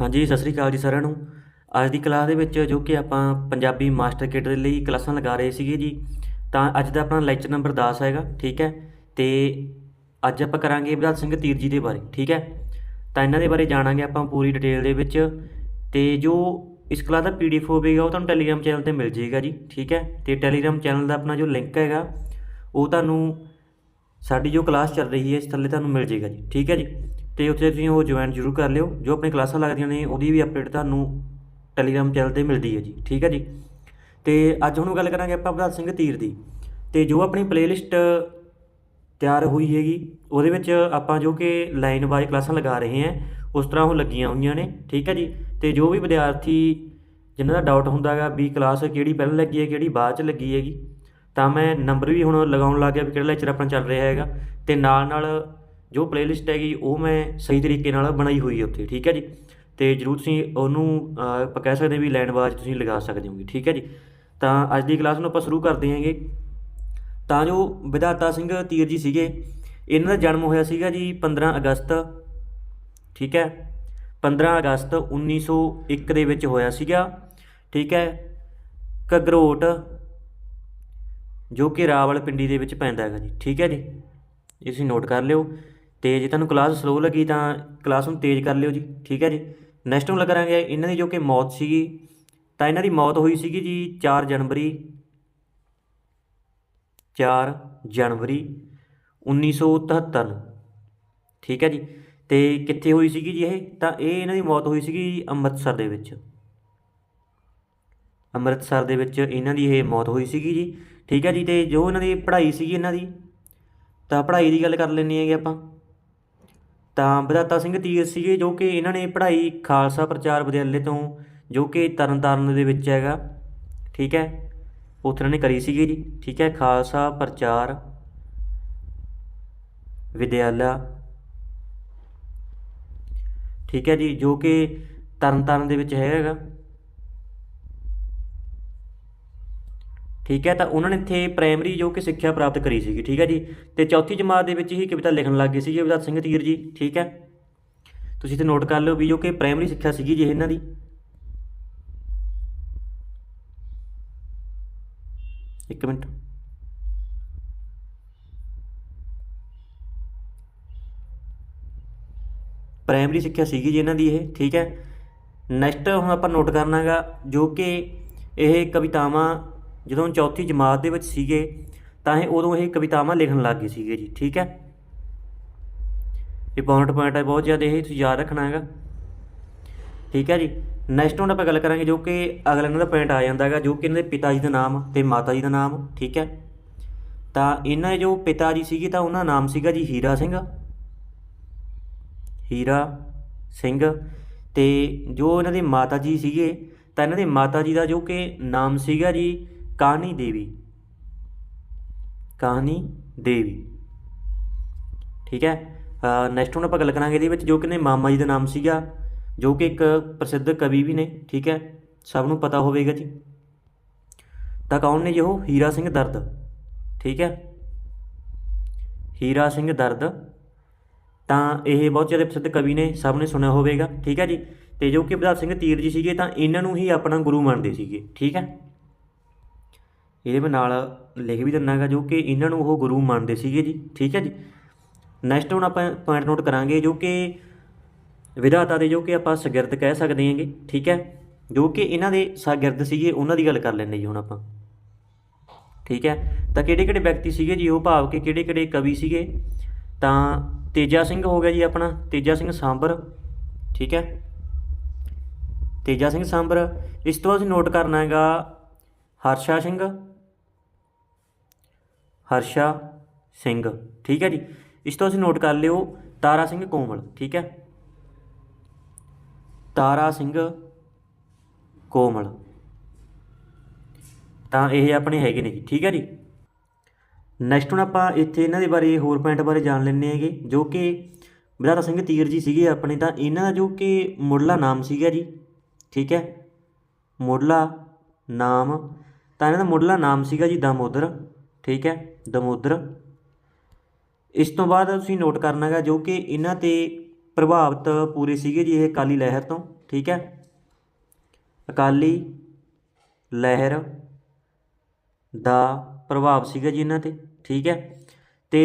ਹਾਂਜੀ, ਸਤਿ ਸ੍ਰੀ ਅਕਾਲ ਜੀ ਸਾਰਿਆਂ ਨੂੰ। ਅੱਜ ਦੀ ਕਲਾਸ ਦੇ ਵਿੱਚ ਜੋ ਕਿ ਆਪਾਂ ਪੰਜਾਬੀ ਮਾਸਟਰ ਕਿਟ ਦੇ ਲਈ ਕਲਾਸਾਂ ਲਗਾ ਰਹੇ ਸੀਗੇ ਜੀ, ਤਾਂ ਅੱਜ ਦਾ ਆਪਣਾ ਲੈਕਚਰ ਨੰਬਰ 10 ਹੈਗਾ, ਠੀਕ ਹੈ? ਤੇ ਅੱਜ ਆਪਾਂ ਕਰਾਂਗੇ ਬਲਦ ਸਿੰਘ ਤੀਰ ਜੀ ਦੇ ਬਾਰੇ, ਠੀਕ ਹੈ? ਤਾਂ ਇਹਨਾਂ ਦੇ ਬਾਰੇ ਜਾਣਾਂਗੇ ਆਪਾਂ ਪੂਰੀ ਡਿਟੇਲ ਦੇ ਵਿੱਚ। ਤੇ ਜੋ ਇਸ ਕਲਾਸ ਦਾ ਪੀਡੀਐਫ ਹੋਵੇਗਾ, ਉਹ ਤੁਹਾਨੂੰ ਟੈਲੀਗ੍ਰਾਮ ਚੈਨਲ ਤੇ ਮਿਲ ਜਾਏਗਾ ਜੀ, ਠੀਕ ਹੈ? ਤੇ ਟੈਲੀਗ੍ਰਾਮ ਚੈਨਲ ਦਾ ਆਪਣਾ ਜੋ ਲਿੰਕ ਹੈਗਾ, ਉਹ ਤੁਹਾਨੂੰ ਸਾਡੀ ਜੋ ਕਲਾਸ ਚੱਲ ਰਹੀ ਹੈ, ਇਸ ਥੱਲੇ ਤੁਹਾਨੂੰ ਮਿਲ ਜਾਏਗਾ ਜੀ, ਠੀਕ ਹੈ ਜੀ? ਤੇ ਉੱਥੇ ਤੁਸੀਂ ਉਹ ਜੁਆਇਨ ਜ਼ਰੂਰ ਕਰ ਲਿਓ। ਜੋ ਆਪਣੀ ਕਲਾਸਾਂ ਲੱਗਦੀਆਂ ਨੇ, ਉਹਦੀ ਵੀ ਅਪਡੇਟ ਤੁਹਾਨੂੰ ਟੈਲੀਗ੍ਰਾਮ ਚੈਨਲ ਤੇ ਮਿਲਦੀ ਹੈ ਜੀ। ਠੀਕ ਹੈ ਜੀ? ਤੇ ਅੱਜ ਹੁਣ ਗੱਲ ਕਰਾਂਗੇ ਆਪਾਂ ਭਗਤ ਸਿੰਘ ਤੀਰ ਦੀ। ਤੇ ਜੋ ਆਪਣੀ ਪਲੇਲਿਸਟ ਤਿਆਰ ਹੋਈ ਹੈਗੀ, ਉਹਦੇ ਵਿੱਚ ਆਪਾਂ ਜੋ ਕਿ ਲਾਈਨ ਵਾਈਜ਼ ਕਲਾਸਾਂ ਲਗਾ ਰਹੇ ਹਾਂ, ਉਸ ਤਰ੍ਹਾਂ ਉਹ ਲੱਗੀਆਂ ਹੋਈਆਂ ਨੇ। ਠੀਕ ਹੈ ਜੀ? ਤੇ ਜੋ ਵੀ ਵਿਦਿਆਰਥੀ ਜਿਨ੍ਹਾਂ ਦਾ ਡਾਊਟ ਹੁੰਦਾ ਹੈਗਾ ਵੀ ਕਲਾਸ ਕਿਹੜੀ ਪਹਿਲਾਂ ਲੱਗੀ ਹੈ, ਕਿਹੜੀ ਬਾਅਦ ਚ ਲੱਗੀ ਹੈਗੀ, ਤਾਂ ਮੈਂ ਨੰਬਰ ਵੀ ਹੁਣ ਲਗਾਉਣ ਲੱਗ ਗਿਆ ਵੀ ਕਿਹੜਾ ਲੈਕਚਰ ਆਪਣਾ ਚੱਲ ਰਿਹਾ ਹੈਗਾ। ਤੇ ਨਾਲ ਨਾਲ ਜੋ ਪਲੇਲਿਸਟ ਹੈਗੀ, ਉਹ ਮੈਂ ਸਹੀ ਤਰੀਕੇ ਨਾਲ ਬਣਾਈ ਹੋਈ ਹੈ ਉੱਥੇ, ਠੀਕ ਹੈ ਜੀ? ਤੇ ਜਰੂਰ ਤੁਸੀਂ ਉਹਨੂੰ ਆਪਾਂ ਕਹਿ ਸਕਦੇ ਵੀ ਲਾਈਨ ਵਾਈਜ਼ ਤੁਸੀਂ ਲਗਾ ਸਕਦੇ ਹੋਗੇ ਠੀਕ ਹੈ ਜੀ? ਤਾਂ ਅੱਜ ਦੀ ਕਲਾਸ ਨੂੰ ਆਪਾਂ ਸ਼ੁਰੂ ਕਰਦੇ ਹਾਂਗੇ। ਤਾਂ ਜੋ ਵਿਧਾਤਾ ਸਿੰਘ ਤੀਰ ਜੀ ਸੀਗੇ, ਇਹਨਾਂ ਦਾ ਜਨਮ ਹੋਇਆ ਸੀਗਾ ਜੀ 15 ਅਗਸਤ, ਠੀਕ ਹੈ? 15 ਅਗਸਤ 1901 ਦੇ ਵਿੱਚ ਹੋਇਆ ਸੀਗਾ, ਠੀਕ ਹੈ? ਘਗਰੋਟ, ਜੋ ਕਿ ਰਾਵਲਪਿੰਡੀ ਦੇ ਵਿੱਚ ਪੈਂਦਾ ਹੈਗਾ ਜੀ, ਠੀਕ ਹੈ ਜੀ? ਇਹ ਤੁਸੀਂ ਨੋਟ ਕਰ ਲਿਓ। ਤੇ ਜੇ ਤੁਹਾਨੂੰ ਕਲਾਸ ਸਲੋ ਲੱਗੀ ਤਾਂ ਕਲਾਸ ਨੂੰ ਤੇਜ਼ ਕਰ ਲਿਓ ਜੀ, ਠੀਕ ਹੈ ਜੀ। ਨੈਕਸਟ ਨੂੰ ਕਰਾਂਗੇ ਇਹਨਾਂ ਦੀ ਜੋ ਕਿ ਮੌਤ ਸੀਗੀ, ਤਾਂ ਇਹਨਾਂ ਦੀ ਮੌਤ ਹੋਈ ਸੀਗੀ ਜੀ 4 ਜਨਵਰੀ 4 ਜਨਵਰੀ 1973 ਨੂੰ, ਠੀਕ ਹੈ ਜੀ। ਤੇ ਕਿੱਥੇ ਹੋਈ ਸੀਗੀ ਜੀ ਇਹ? ਤਾਂ ਇਹ ਇਹਨਾਂ ਦੀ ਮੌਤ ਹੋਈ ਸੀਗੀ ਅੰਮ੍ਰਿਤਸਰ ਦੇ ਵਿੱਚ। ਅੰਮ੍ਰਿਤਸਰ ਦੇ ਵਿੱਚ ਇਹਨਾਂ ਦੀ ਇਹ ਮੌਤ ਹੋਈ ਸੀਗੀ ਜੀ, ਠੀਕ ਹੈ ਜੀ। ਤੇ ਜੋ ਇਹਨਾਂ ਦੀ ਪੜ੍ਹਾਈ ਸੀਗੀ ਇਹਨਾਂ ਦੀ, ਤਾਂ ਪੜ੍ਹਾਈ ਦੀ ਗੱਲ ਕਰ ਲੈਂਦੇ ਹੈਗੇ ਆਪਾਂ। ਤਾਂ ਵਿਧਾਤਾ ਸਿੰਘ ਤੀਰ ਸੀਗੇ ਜੋ ਕਿ ਇਹਨਾਂ ਨੇ ਪੜ੍ਹਾਈ ਖਾਲਸਾ ਪ੍ਰਚਾਰ ਵਿਦਿਆਲੇ ਤੋਂ, ਜੋ ਕਿ ਤਰਨਤਾਰਨ ਦੇ ਵਿੱਚ ਹੈਗਾ। ਠੀਕ ਹੈ? ਉੱਥੇ ਇਹਨਾਂ ਨੇ ਕਰੀ ਸੀਗੀ ਜੀ। ਠੀਕ ਹੈ? ਖਾਲਸਾ ਪ੍ਰਚਾਰ ਵਿਦਿਆਲਾ। ਠੀਕ ਹੈ ਜੀ, ਜੋ ਕਿ ਤਰਨਤਾਰਨ ਦੇ ਵਿੱਚ ਹੈਗਾ। ਠੀਕ ਹੈ, ਤਾਂ ਉਹਨਾਂ ਨੇ ਇੱਥੇ ਪ੍ਰਾਇਮਰੀ ਜੋ ਕਿ ਸਿੱਖਿਆ ਪ੍ਰਾਪਤ ਕਰੀ ਸੀਗੀ, ਠੀਕ ਹੈ ਜੀ। ਤੇ ਚੌਥੀ ਜਮਾਤ ਦੇ ਵਿੱਚ ਹੀ ਕਵਿਤਾ ਲਿਖਣ ਲੱਗ ਗਏ ਸੀਗੇ ਵਿਧਾਤ ਸਿੰਘ ਧੀਰ ਜੀ, ਠੀਕ ਹੈ। ਤੁਸੀਂ ਇੱਥੇ ਨੋਟ ਕਰ ਲਿਓ ਵੀ ਜੋ ਕਿ ਪ੍ਰਾਇਮਰੀ ਸਿੱਖਿਆ ਸੀਗੀ ਜੀ ਇਹਨਾਂ ਦੀ। ਇੱਕ ਮਿੰਟ। ਪ੍ਰਾਇਮਰੀ ਸਿੱਖਿਆ ਸੀਗੀ ਜੀ ਇਹਨਾਂ ਦੀ ਇਹ, ਠੀਕ ਹੈ। ਨੈਕਸਟ ਹੁਣ ਆਪਾਂ ਨੋਟ ਕਰਨਾਗਾ ਜੋ ਕਿ ਇਹ ਕਵਿਤਾਵਾਂ ਜਦੋਂ ਚੌਥੀ ਜਮਾਤ ਦੇ ਵਿੱਚ ਸੀਗੇ, ਤਾਂ ਇਹ ਉਦੋਂ ਇਹ ਕਵਿਤਾਵਾਂ ਲਿਖਣ ਲੱਗ ਗਏ ਸੀਗੇ ਜੀ, ਠੀਕ ਹੈ? ਇੰਪੋਰਟੈਂਟ ਪੁਆਇੰਟ ਹੈ ਬਹੁਤ ਜ਼ਿਆਦਾ ਇਹ ਤੁਸੀਂ ਯਾਦ ਰੱਖਣਾ ਹੈਗਾ। ਠੀਕ ਹੈ ਜੀ? ਨੈਕਸਟ ਹੁਣ ਆਪਾਂ ਗੱਲ ਕਰਾਂਗੇ ਜੋ ਕਿ ਅਗਲਾ ਇਹਨਾਂ ਦਾ ਪੁਆਇੰਟ ਆ ਜਾਂਦਾ ਹੈਗਾ, ਜੋ ਕਿ ਇਹਨਾਂ ਦੇ ਪਿਤਾ ਜੀ ਦਾ ਨਾਮ ਤੇ ਮਾਤਾ ਜੀ ਦਾ ਨਾਮ, ਠੀਕ ਹੈ? ਤਾਂ ਇਹਨਾਂ ਦੇ ਜੋ ਪਿਤਾ ਜੀ ਸੀਗੇ, ਤਾਂ ਉਹਨਾਂ ਦਾ ਨਾਮ ਸੀਗਾ ਜੀ ਹੀਰਾ ਸਿੰਘ। ਹੀਰਾ ਸਿੰਘ ਤੇ ਜੋ ਇਹਨਾਂ ਦੇ ਮਾਤਾ ਜੀ ਸੀਗੇ, ਤਾਂ ਇਹਨਾਂ ਦੇ ਮਾਤਾ ਜੀ ਦਾ ਜੋ ਕਿ ਨਾਮ ਸੀਗਾ ਜੀ ਕਾਹਨੀ ਦੇਵੀ? ਕਾਹਨੀ ਦੇਵੀ। ਠੀਕ ਹੈ? ਨੈਕਸਟ ਹੁਣ ਆਪਾਂ ਗੱਲ ਕਰਾਂਗੇ ਇਹਦੇ ਵਿੱਚ ਜੋ ਕਿ ਨੇ ਮਾਮਾ ਜੀ ਦਾ ਨਾਮ ਸੀਗਾ, ਜੋ ਕਿ ਇੱਕ ਪ੍ਰਸਿੱਧ ਕਵੀ ਵੀ ਨੇ, ਠੀਕ ਹੈ? ਸਭ ਨੂੰ ਪਤਾ ਹੋਵੇਗਾ ਜੀ। ਤਾਂ ਕੌਣ ਨੇ ਜੀ ਉਹ? ਹੀਰਾ ਸਿੰਘ ਦਰਦ। ਠੀਕ ਹੈ? ਹੀਰਾ ਸਿੰਘ ਦਰਦ। ਤਾਂ ਇਹ ਬਹੁਤ ਜ਼ਿਆਦਾ ਪ੍ਰਸਿੱਧ ਕਵੀ ਨੇ, ਸਭ ਨੇ ਸੁਣਿਆ ਹੋਵੇਗਾ। ਠੀਕ ਹੈ ਜੀ? ਤੇ ਜੋ ਕਿ ਬਹਾਦਰ ਸਿੰਘ ਤੀਰ ਜੀ ਸੀਗੇ, ਤਾਂ ਇਹਨਾਂ ਨੂੰ ਹੀ ਆਪਣਾ ਗੁਰੂ ਮੰਨਦੇ ਸੀਗੇ। ਠੀਕ ਹੈ? ਇਹਦੇ ਮੈਂ ਨਾਲ ਲਿਖ ਵੀ ਦਿੰਨਾਗਾ ਜੋ ਕਿ ਇਹਨਾਂ ਨੂੰ ਉਹ ਗੁਰੂ ਮੰਨਦੇ ਸੀਗੇ ਜੀ। ਠੀਕ ਹੈ ਜੀ? ਨੈਕਸਟ ਹੁਣ ਆਪਾਂ ਪੁਆਇੰਟ ਨੋਟ ਕਰਾਂਗੇ ਜੋ ਕਿ ਵਿਧਾਤਾ ਦੇ ਜੋ ਕਿ ਆਪਾਂ ਸ਼ਾਗਿਰਦ ਕਹਿ ਸਕਦੇ ਹਾਂਗੇ। ਠੀਕ ਹੈ? ਜੋ ਕਿ ਇਹਨਾਂ ਦੇ ਸ਼ਾਗਿਰਦ ਸੀਗੇ, ਉਹਨਾਂ ਦੀ ਗੱਲ ਕਰ ਲੈਂਦੇ ਜੀ ਹੁਣ ਆਪਾਂ। ਠੀਕ ਹੈ? ਤਾਂ ਕਿਹੜੇ ਕਿਹੜੇ ਵਿਅਕਤੀ ਸੀਗੇ ਜੀ? ਉਹ ਭਾਵ ਕਿ ਕਿਹੜੇ ਕਿਹੜੇ ਕਵੀ ਸੀਗੇ? ਤਾਂ ਤੇਜਾ ਸਿੰਘ ਹੋ ਗਿਆ ਜੀ ਆਪਣਾ। ਤੇਜਾ ਸਿੰਘ ਸਾਂਬਰ। ਠੀਕ ਹੈ? ਤੇਜਾ ਸਿੰਘ ਸਾਂਬਰ। ਇਸ ਤੋਂ ਅਸੀਂ ਨੋਟ ਕਰਨਾ ਹੈਗਾ ਹਰਸ਼ਾ ਸਿੰਘ। ਹਰਸ਼ਾ ਸਿੰਘ, ਠੀਕ ਹੈ ਜੀ। ਇਸ ਤੋਂ ਅਸੀਂ ਨੋਟ ਕਰ ਲਿਓ, ਤਾਰਾ ਸਿੰਘ ਕੋਮਲ, ਠੀਕ ਹੈ। ਤਾਰਾ ਸਿੰਘ ਕੋਮਲ। ਤਾਂ ਇਹ ਆਪਣੇ ਹੈਗੇ ਨੇ ਜੀ, ਠੀਕ ਹੈ ਜੀ। ਨੈਕਸਟ ਹੁਣ ਆਪਾਂ ਇੱਥੇ ਇਹਨਾਂ ਦੇ ਬਾਰੇ, ਹੋਰ ਪੁਆਇੰਟ ਬਾਰੇ ਜਾਣ ਲੈਂਦੇ ਹੈਗੇ, ਜੋ ਕਿ ਬਦਾਰਾ ਸਿੰਘ ਤੀਰ ਜੀ ਸੀਗੇ ਆਪਣੇ, ਤਾਂ ਇਹਨਾਂ ਦਾ ਜੋ ਕਿ ਮੁੱਢਲਾ ਨਾਮ ਸੀਗਾ ਜੀ, ਠੀਕ ਹੈ। ਮੁੱਢਲਾ ਨਾਮ, ਤਾਂ ਇਹਨਾਂ ਦਾ ਮੁੱਢਲਾ ਨਾਮ ਸੀਗਾ ਜੀ ਦਮੋਦਰ। ਠੀਕ ਹੈ, ਦਮੋਦਰ। ਇਸ ਤੋਂ ਬਾਅਦ ਤੁਸੀਂ ਨੋਟ ਕਰਨਾ ਕਰਨਾਗਾ ਜੋ ਕਿ ਇਹਨਾਂ ਤੇ ਪ੍ਰਭਾਵਿਤ ਪੂਰੇ ਸੀਗੇ ਜੀ ਇਹ ਅਕਾਲੀ ਲਹਿਰ ਤੋਂ, ਠੀਕ ਹੈ। ਅਕਾਲੀ ਲਹਿਰ ਦਾ ਪ੍ਰਭਾਵ ਸੀਗਾ ਜੀ ਇਹਨਾਂ ਤੇ, ਠੀਕ ਹੈ। ਤੇ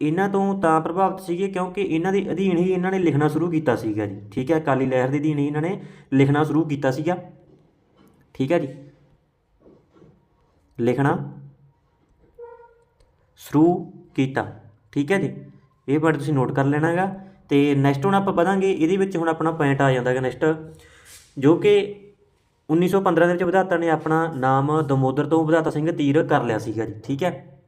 ਇਹਨਾਂ ਤੋਂ ਤਾਂ ਪ੍ਰਭਾਵਿਤ ਸੀਗੇ ਕਿਉਂਕਿ ਇਹਨਾਂ ਦੇ ਅਧੀਨ ਹੀ ਇਹਨਾਂ ਨੇ ਲਿਖਣਾ ਸ਼ੁਰੂ ਕੀਤਾ ਸੀਗਾ ਜੀ, ਠੀਕ ਹੈ। ਅਕਾਲੀ ਲਹਿਰ ਦੇ ਅਧੀਨ ਹੀ ਇਹਨਾਂ ਨੇ ਲਿਖਣਾ ਸ਼ੁਰੂ ਕੀਤਾ ਸੀਗਾ, ਠੀਕ ਹੈ ਜੀ। ਲਿਖਣਾ ਸ਼ੁਰੂ ਕੀਤਾ। ਠੀਕ ਹੈ ਜੀ? ਇਹ ਪੁਆਇੰਟ ਤੁਸੀਂ ਨੋਟ ਕਰ ਲੈਣਾ ਹੈਗਾ। ਤੇ ਨੈਕਸਟ ਹੁਣ ਆਪਾਂ ਵਧਾਂਗੇ। ਇਹਦੇ ਵਿੱਚ ਹੁਣ ਆਪਣਾ ਪੁਆਇੰਟ ਆ ਜਾਂਦਾ ਹੈਗਾ ਨੈਕਸਟ ਜੋ ਕਿ 1915 ਦੇ ਵਿੱਚ ਵਿਧਾਤਾ ਨੇ ਆਪਣਾ ਨਾਮ ਦਮੋਦਰ ਤੋਂ ਵਿਧਾਤਾ ਸਿੰਘ ਤੀਰ ਕਰ ਲਿਆ ਸੀਗਾ ਜੀ। ਠੀਕ ਹੈ?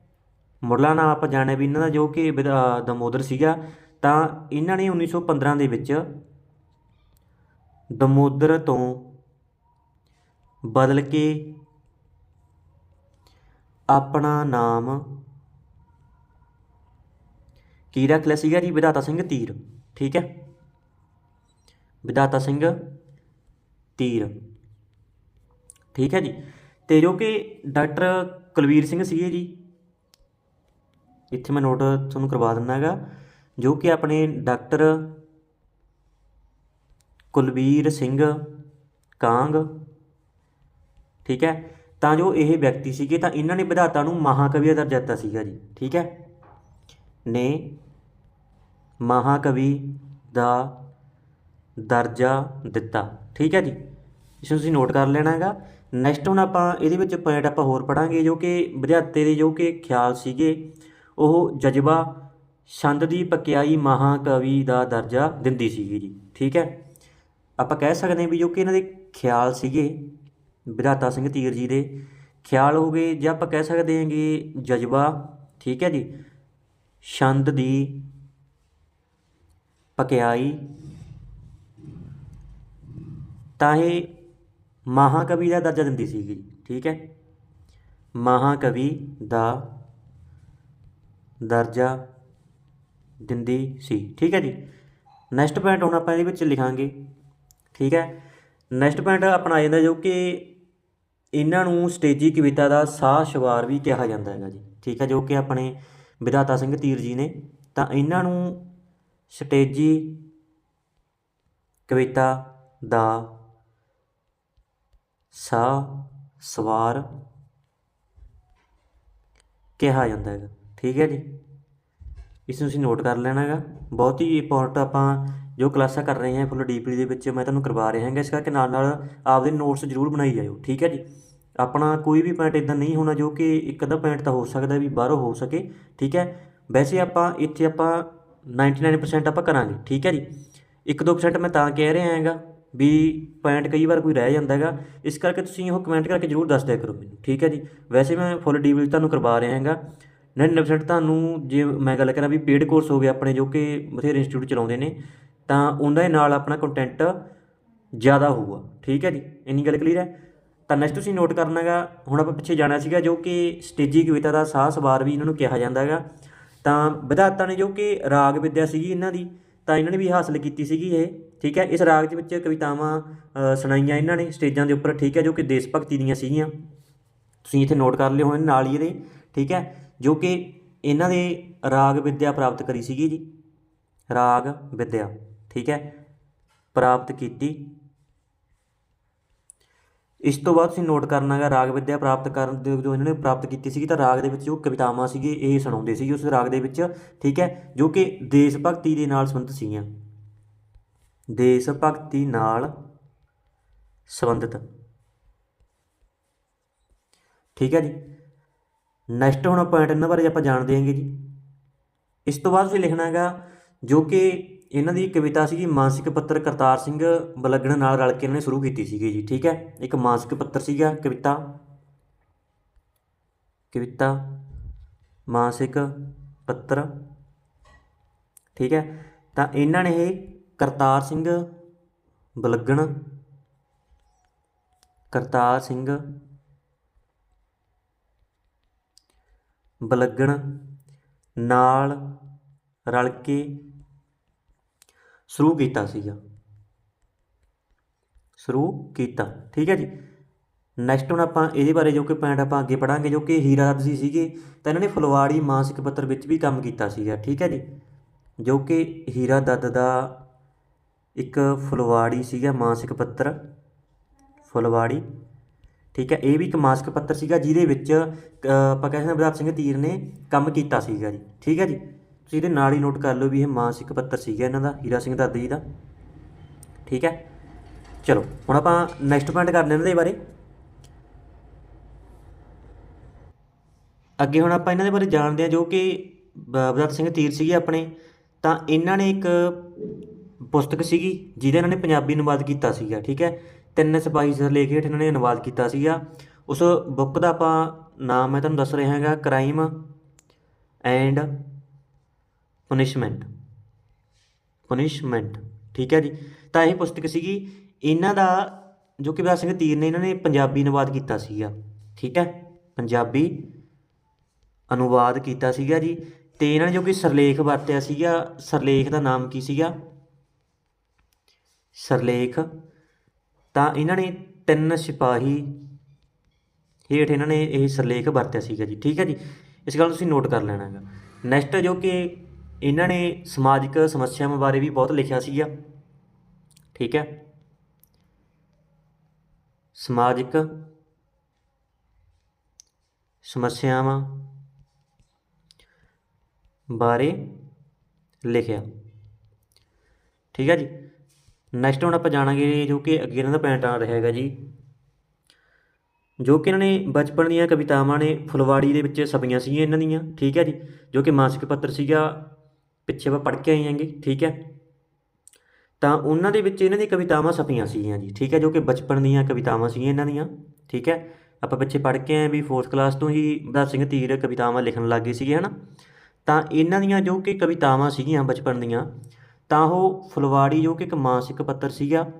ਮੁੱਢਲਾ ਨਾਮ ਆਪਾਂ ਜਾਣਿਆ ਵੀ ਇਹਨਾਂ ਦਾ ਜੋ ਕਿ ਵਿਧਾ- ਦਮੋਦਰ ਸੀਗਾ। ਤਾਂ ਇਹਨਾਂ ਨੇ 1915 ਦੇ ਵਿੱਚ ਦਮੋਦਰ ਤੋਂ ਬਦਲ ਕੇ ਆਪਣਾ ਨਾਮ ਕੀ ਰੱਖ ਲਿਆ ਸੀਗਾ ਜੀ, ਵਿਧਾਤਾ ਸਿੰਘ ਤੀਰ, ਠੀਕ ਹੈ? ਵਿਧਾਤਾ ਸਿੰਘ ਤੀਰ, ਠੀਕ ਹੈ ਜੀ? ਤੇ ਜੋ ਕਿ ਡਾਕਟਰ ਕੁਲਵੀਰ ਸਿੰਘ ਸੀਗੇ ਜੀ, ਇੱਥੇ ਮੈਂ ਨੋਟ ਤੁਹਾਨੂੰ ਕਰਵਾ ਦਿੰਦਾ ਹੈਗਾ, ਜੋ ਕਿ ਆਪਣੇ ਡਾਕਟਰ ਕੁਲਵੀਰ ਸਿੰਘ ਕਾਂਗ, ਠੀਕ ਹੈ? ਤਾਂ ਜੋ ਇਹ ਵਿਅਕਤੀ ਸੀਗੇ, ਤਾਂ ਇਹਨਾਂ ਨੇ ਵਿਧਾਤਾ ਨੂੰ ਮਹਾਕਵੀ ਦਾ ਦਰਜਾ ਦਿੱਤਾ ਸੀਗਾ ਜੀ, ਠੀਕ ਹੈ? ਨੇ ਮਹਾਕਵੀ ਦਾ ਦਰਜਾ ਦਿੱਤਾ। ਠੀਕ ਹੈ ਜੀ? ਇਸ ਨੂੰ ਤੁਸੀਂ ਨੋਟ ਕਰ ਲੈਣਾ ਹੈਗਾ। ਨੈਕਸਟ ਹੁਣ ਆਪਾਂ ਇਹਦੇ ਵਿੱਚ ਪੁਆਇੰਟ ਆਪਾਂ ਹੋਰ ਪੜਾਂਗੇ ਜੋ ਕਿ ਵਿਦਿਆਰਥੀ ਦੇ ਜੋ ਕਿ ਖਿਆਲ ਸੀਗੇ, ਉਹ ਜਜ਼ਬਾ ਛੰਦ ਦੀ ਪਕਿਆਈ ਮਹਾਕਵੀ ਦਾ ਦਰਜਾ ਦਿੰਦੀ ਸੀਗੀ ਜੀ। ਠੀਕ ਹੈ? ਆਪਾਂ ਕਹਿ ਸਕਦੇ ਹਾਂ ਵੀ ਜੋ ਕਿ ਇਹਨਾਂ ਦੇ ਖਿਆਲ ਸੀਗੇ ਵਿਧਾਤਾ ਸਿੰਘ ਧੀਰ ਜੀ ਦੇ, ਖਿਆਲ ਹੋ ਗਏ ਜਾਂ ਆਪਾਂ ਕਹਿ ਸਕਦੇ ਹਾਂ ਕਿ ਜਜ਼ਬਾ। ਠੀਕ ਹੈ ਜੀ? ਛੰਦ ਦੀ ਪਕਿਆਈ। ਤਾਂ ਇਹ ਮਹਾਕਵੀ ਦਾ ਦਰਜਾ ਦਿੰਦੀ ਸੀਗੀ ਜੀ, ਠੀਕ ਹੈ? ਮਹਾਕਵੀ ਦਾ ਦਰਜਾ ਦਿੰਦੀ ਸੀ ਠੀਕ ਹੈ ਜੀ? ਨੈਕਸਟ ਪੁਆਇੰਟ ਹੁਣ ਆਪਾਂ ਇਹਦੇ ਵਿੱਚ ਲਿਖਾਂਗੇ ਠੀਕ ਹੈ? ਨੈਕਸਟ ਪੁਆਇੰਟ ਆਪਣਾ ਆ ਜਾਂਦਾ ਜੋ ਕਿ ਇਹਨਾਂ ਨੂੰ ਸਟੇਜੀ ਕਵਿਤਾ ਦਾ ਸਾਹ ਸ਼ਵਾਰ ਵੀ ਕਿਹਾ ਜਾਂਦਾ ਹੈਗਾ ਜੀ ਠੀਕ ਹੈ? ਜੋ ਕਿ ਆਪਣੇ ਵਿਧਾਤਾ ਸਿੰਘ ਤੀਰ ਜੀ ਨੇ, ਤਾਂ ਇਹਨਾਂ ਨੂੰ ਸਟੇਜੀ ਕਵਿਤਾ ਦਾ ਸਾਹ ਸਵਾਰ ਕਿਹਾ ਜਾਂਦਾ ਹੈਗਾ। ਠੀਕ ਹੈ ਜੀ? ਇਸ ਨੂੰ ਤੁਸੀਂ ਨੋਟ ਕਰ ਲੈਣਾ ਹੈਗਾ। ਬਹੁਤ ਹੀ ਇੰਪੋਰਟੈਂਟ ਆਪਾਂ ਜੋ ਕਲਾਸਾਂ ਕਰ ਰਹੇ ਹਾਂ ਫੁੱਲ ਡੀਪਲੀ ਦੇ ਵਿੱਚ ਮੈਂ ਤੁਹਾਨੂੰ ਕਰਵਾ ਰਿਹਾ ਹਾਂਗਾ, ਇਸ ਕਰਕੇ ਨਾਲ ਨਾਲ ਆਪਦੇ ਨੋਟਸ ਜ਼ਰੂਰ ਬਣਾਈ ਜਾਇਓ। ਠੀਕ ਹੈ ਜੀ? ਆਪਣਾ ਕੋਈ ਵੀ ਪੁਆਇੰਟ ਇਦਾਂ ਨਹੀਂ ਹੋਣਾ ਜੋ ਕਿ ਇੱਕ ਅੱਧਾ ਪੁਆਇੰਟ ਤਾਂ ਹੋ ਸਕਦਾ ਵੀ ਬਾਹਰੋਂ ਹੋ ਸਕੇ, ਠੀਕ ਹੈ? ਵੈਸੇ ਆਪਾਂ ਇੱਥੇ ਆਪਾਂ 99% ਆਪਾਂ ਕਰਾਂਗੇ, ਠੀਕ ਹੈ ਜੀ? 1-2% ਮੈਂ ਤਾਂ ਕਹਿ ਰਿਹਾ ਹਾਂਗਾ ਵੀ ਪੁਆਇੰਟ ਕਈ ਵਾਰ ਕੋਈ ਰਹਿ ਜਾਂਦਾ ਹੈਗਾ, ਇਸ ਕਰਕੇ ਤੁਸੀਂ ਉਹ ਕਮੈਂਟ ਕਰਕੇ ਜ਼ਰੂਰ ਦੱਸ ਦਿਆ ਕਰੋ ਮੈਨੂੰ, ਠੀਕ ਹੈ ਜੀ? ਵੈਸੇ ਮੈਂ ਫੁੱਲ ਡੀਪਲੀ ਤੁਹਾਨੂੰ ਕਰਵਾ ਰਿਹਾ ਹਾਂਗਾ 99% ਤੁਹਾਨੂੰ ਜੇ ਮੈਂ ਗੱਲ ਕਰਾਂ ਵੀ ਪੇਡ ਕੋਰਸ ਹੋ ਗਏ ਆਪਣੇ ਜੋ ਕਿ ਬਥੇਰੇ ਇੰਸਟੀਚਿਊਟ ਚਲਾਉਂਦੇ ਨੇ, ਤਾਂ ਉਹਨਾਂ ਦੇ ਨਾਲ ਆਪਣਾ ਕੰਟੈਂਟ ਜ਼ਿਆਦਾ ਹੋਊਗਾ, ਠੀਕ ਹੈ ਜੀ? ਇੰਨੀ ਗੱਲ ਕਲੀਅਰ ਹੈ? ਤਾਂ ਨੈਕਸਟ ਤੁਸੀਂ ਨੋਟ ਕਰਨਾਗਾ, ਹੁਣ ਆਪਾਂ ਪਿੱਛੇ ਜਾਣਾ ਸੀਗਾ ਜੋ ਕਿ ਸਟੇਜੀ ਕਵਿਤਾ ਦਾ ਸਾਹ ਸਵਾਰ ਵੀ ਇਹਨਾਂ ਨੂੰ ਕਿਹਾ ਜਾਂਦਾ ਹੈਗਾ। ਤਾਂ ਵਿਧਾਤਾ ਨੇ ਜੋ ਕਿ ਰਾਗ ਵਿਦਿਆ ਸੀਗੀ ਇਹਨਾਂ ਦੀ, ਤਾਂ ਇਹਨਾਂ ਨੇ ਵੀ ਹਾਸਲ ਕੀਤੀ ਸੀਗੀ ਇਹ, ਠੀਕ ਹੈ? ਇਸ ਰਾਗ ਦੇ ਵਿੱਚ ਕਵਿਤਾਵਾਂ ਸੁਣਾਈਆਂ ਇਹਨਾਂ ਨੇ ਸਟੇਜਾਂ ਦੇ ਉੱਪਰ, ਠੀਕ ਹੈ? ਜੋ ਕਿ ਦੇਸ਼ ਭਗਤੀ ਦੀਆਂ ਸੀਗੀਆਂ। ਤੁਸੀਂ ਇੱਥੇ ਨੋਟ ਕਰ ਲਿਓ ਹੁਣ ਨਾਲ ਹੀ ਇਹਦੇ, ਠੀਕ ਹੈ? ਜੋ ਕਿ ਇਹਨਾਂ ਦੇ ਰਾਗ ਵਿਦਿਆ ਪ੍ਰਾਪਤ ਕਰੀ ਸੀਗੀ ਜੀ। ਰਾਗ ਵਿਦਿਆ, ਠੀਕ ਹੈ? ਪ੍ਰਾਪਤ ਕੀਤੀ। ਇਸ ਤੋਂ ਬਾਅਦ ਤੁਸੀਂ ਨੋਟ ਕਰਨਾ ਹੈਗਾ ਰਾਗ ਵਿੱਦਿਆ ਪ੍ਰਾਪਤ ਕਰਨ ਦੇ ਜੋ ਇਹਨਾਂ ਨੇ ਪ੍ਰਾਪਤ ਕੀਤੀ ਸੀਗੀ ਤਾਂ ਰਾਗ ਦੇ ਵਿੱਚ ਜੋ ਕਵਿਤਾਵਾਂ ਸੀਗੇ ਇਹ ਸੁਣਾਉਂਦੇ ਸੀਗੇ ਉਸ ਰਾਗ ਦੇ ਵਿੱਚ, ਠੀਕ ਹੈ, ਜੋ ਕਿ ਦੇਸ਼ ਭਗਤੀ ਦੇ ਨਾਲ ਸੰਬੰਧਿਤ ਸੀਗੀਆਂ। ਦੇਸ਼ ਭਗਤੀ ਨਾਲ ਸੰਬੰਧਿਤ। ਠੀਕ ਹੈ ਜੀ। ਨੈਕਸਟ ਹੁਣ ਪੁਆਇੰਟ ਇਹਨਾਂ ਬਾਰੇ ਆਪਾਂ ਜਾਣਦੇ ਹਾਂਗੇ ਜੀ। ਇਸ ਤੋਂ ਬਾਅਦ ਤੁਸੀਂ ਲਿਖਣਾ ਹੈਗਾ ਜੋ ਕਿ ਇਹਨਾਂ ਦੀ ਕਵਿਤਾ ਸੀਗੀ ਮਾਨਸਿਕ ਪੱਤਰ ਕਰਤਾਰ ਸਿੰਘ ਬਲੱਗਣ ਨਾਲ ਰਲ ਕੇ ਇਹਨਾਂ ਨੇ ਸ਼ੁਰੂ ਕੀਤੀ ਸੀਗੀ ਜੀ, ਠੀਕ ਹੈ? ਇੱਕ ਮਾਨਸਿਕ ਪੱਤਰ ਸੀਗਾ ਕਵਿਤਾ। ਕਵਿਤਾ, ਮਾਨਸਿਕ ਪੱਤਰ, ਠੀਕ ਹੈ? ਤਾਂ ਇਹਨਾਂ ਨੇ ਇਹ ਕਰਤਾਰ ਸਿੰਘ ਬਲੱਗਣ, ਕਰਤਾਰ ਸਿੰਘ ਬਲੱਗਣ ਨਾਲ ਰਲ ਕੇ ਸ਼ੁਰੂ ਕੀਤਾ ਸੀਗਾ। ਸ਼ੁਰੂ ਕੀਤਾ ਠੀਕ ਹੈ ਜੀ। ਨੈਕਸਟ ਹੁਣ ਆਪਾਂ ਇਹਦੇ ਬਾਰੇ ਜੋ ਕਿ ਪੁਆਇੰਟ ਆਪਾਂ ਅੱਗੇ ਪੜਾਂਗੇ ਜੋ ਕਿ ਹੀਰਾ ਦਰਜੀ ਸੀਗੇ ਤਾਂ ਇਹਨਾਂ ਨੇ ਫੁਲਵਾੜੀ ਮਾਸਿਕ ਪੱਤਰ ਵਿੱਚ ਵੀ ਕੰਮ ਕੀਤਾ ਸੀਗਾ ਠੀਕ ਹੈ ਜੀ। ਜੋ ਕਿ ਹੀਰਾ ਦੱਦ ਦਾ ਇੱਕ ਫੁਲਵਾੜੀ ਸੀਗਾ ਮਾਸਿਕ ਪੱਤਰ ਫੁਲਵਾੜੀ ਠੀਕ ਹੈ। ਇਹ ਵੀ ਇੱਕ ਮਾਸਿਕ ਪੱਤਰ ਸੀਗਾ ਜਿਹਦੇ ਵਿੱਚ ਅ, ਆਪਾਂ ਕਹਿੰਦੇ ਹਾਂ ਬਦਾਤ ਸਿੰਘ ਧੀਰ ਨੇ ਕੰਮ ਕੀਤਾ ਸੀਗਾ ਜੀ ਠੀਕ ਹੈ ਜੀ। ਤੁਸੀਂ ਇਹਦੇ ਨਾਲ ਹੀ ਨੋਟ ਕਰ ਲਓ ਵੀ ਇਹ ਮਾਸਿਕ ਪੱਤਰ ਸੀਗਾ ਇਹਨਾਂ ਦਾ, ਹੀਰਾ ਸਿੰਘ ਦਾਦੀ ਜੀ ਦਾ। ਠੀਕ ਹੈ? ਚਲੋ, ਹੁਣ ਆਪਾਂ ਨੈਕਸਟ ਪੁਆਇੰਟ ਕਰਦੇ ਹਾਂ ਇਹਨਾਂ ਦੇ ਬਾਰੇ। ਅੱਗੇ ਹੁਣ ਆਪਾਂ ਇਹਨਾਂ ਦੇ ਬਾਰੇ ਜਾਣਦੇ ਹਾਂ ਜੋ ਕਿ ਬ- ਸਿੰਘ ਤੀਰ ਸੀਗੇ ਆਪਣੇ। ਤਾਂ ਇਹਨਾਂ ਨੇ ਇੱਕ ਪੁਸਤਕ ਸੀਗੀ, ਜਿਹਦਾ ਇਹਨਾਂ ਨੇ ਪੰਜਾਬੀ ਅਨੁਵਾਦ ਕੀਤਾ ਸੀਗਾ, ਠੀਕ ਹੈ? ਤਿੰਨ ਸਿਪਾਹੀ ਸਿਰਲੇਖ ਹੇਠ ਇਹਨਾਂ ਨੇ ਅਨੁਵਾਦ ਕੀਤਾ ਸੀਗਾ। ਉਸ ਬੁੱਕ ਦਾ ਆਪਾਂ ਨਾਮ ਮੈਂ ਤੁਹਾਨੂੰ ਦੱਸ ਰਿਹਾ ਹੈਗਾ ਕ੍ਰਾਈਮ ਐਂਡ ਪਨਿਸ਼ਮੈਂਟ ਪਨਿਸ਼ਮੈਂਟ ਠੀਕ ਹੈ ਜੀ? ਤਾਂ ਇਹ ਪੁਸਤਕ ਸੀਗੀ, ਇਹਨਾਂ ਦਾ ਜੋ ਕਿ ਬਦਾਤ ਸਿੰਘ ਧੀਰ ਨੇ ਇਹਨਾਂ ਨੇ ਪੰਜਾਬੀ ਅਨੁਵਾਦ ਕੀਤਾ ਸੀਗਾ, ਠੀਕ ਹੈ? ਪੰਜਾਬੀ ਅਨੁਵਾਦ ਕੀਤਾ ਸੀਗਾ ਜੀ। ਤੇ ਇਹਨਾਂ ਨੇ ਜੋ ਕਿ ਸਰਲੇਖ ਵਰਤਿਆ ਸੀਗਾ, ਸਰਲੇਖ ਦਾ ਨਾਮ ਕੀ ਸੀਗਾ? ਸਰਲੇਖ। ਤਾਂ ਇਹਨਾਂ ਨੇ ਤਿੰਨ ਸਿਪਾਹੀ ਹੇਠ ਇਹਨਾਂ ਨੇ ਇਹ ਸਰਲੇਖ ਵਰਤਿਆ ਸੀਗਾ ਜੀ, ਠੀਕ ਹੈ ਜੀ? ਇਸ ਗੱਲ ਤੁਸੀਂ ਨੋਟ ਕਰ ਲੈਣਾ ਹੈਗਾ। ਨੈਕਸਟ ਜੋ ਕਿ ਇਹਨਾਂ ਨੇ ਸਮਾਜਿਕ ਸਮੱਸਿਆਵਾਂ ਬਾਰੇ ਵੀ ਬਹੁਤ ਲਿਖਿਆ ਸੀਗਾ। ਠੀਕ ਹੈ। ਸਮਾਜਿਕ ਸਮੱਸਿਆਵਾਂ ਬਾਰੇ ਲਿਖਿਆ। ਠੀਕ ਹੈ ਜੀ। ਨੈਕਸਟ ਹੁਣ ਆਪਾਂ ਜਾਣਾਂਗੇ ਜੋ ਕਿ ਅੱਗੇ ਇਹਨਾਂ ਦਾ ਪੈਂਟ ਆ ਰਿਹਾ ਹੈਗਾ ਜੀ। ਜੋ ਕਿ ਇਹਨਾਂ ਨੇ ਬਚਪਨ ਦੀਆਂ ਕਵਿਤਾਵਾਂ ਨੇ ਫੁਲਵਾੜੀ ਦੇ ਵਿੱਚ ਛਪੀਆਂ ਸੀਗੀਆਂ ਇਹਨਾਂ ਦੀਆਂ। ਠੀਕ ਹੈ ਜੀ। ਜੋ ਕਿ ਮਾਸਿਕ ਪੱਤਰ ਸੀਗਾ ਪਿੱਛੇ ਆਪਾਂ ਪੜ੍ਹ ਕੇ ਆਏ ਹਾਂਗੇ, ਠੀਕ ਹੈ? ਤਾਂ ਉਹਨਾਂ ਦੇ ਵਿੱਚ ਇਹਨਾਂ ਦੀਆਂ ਕਵਿਤਾਵਾਂ ਛਪੀਆਂ ਸੀਗੀਆਂ ਜੀ, ਠੀਕ ਹੈ? ਜੋ ਕਿ ਬਚਪਨ ਦੀਆਂ ਕਵਿਤਾਵਾਂ ਸੀਗੀਆਂ ਇਹਨਾਂ ਦੀਆਂ, ਠੀਕ ਹੈ? ਆਪਾਂ ਪਿੱਛੇ ਪੜ੍ਹ ਕੇ ਆਏ ਵੀ 4th ਕਲਾਸ ਤੋਂ ਹੀ ਬਦਾਤ ਸਿੰਘ ਧੀਰ ਕਵਿਤਾਵਾਂ ਲਿਖਣ ਲੱਗ ਗਏ ਸੀਗੇ, ਹਨਾ? ਤਾਂ ਇਹਨਾਂ ਦੀਆਂ ਜੋ ਕਿ ਕਵਿਤਾਵਾਂ ਸੀਗੀਆਂ ਬਚਪਨ ਦੀਆਂ, ਤਾਂ ਉਹ ਫੁਲਵਾੜੀ ਜੋ ਕਿ ਇੱਕ ਮਾਸਿਕ ਪੱਤਰ ਸੀਗਾ,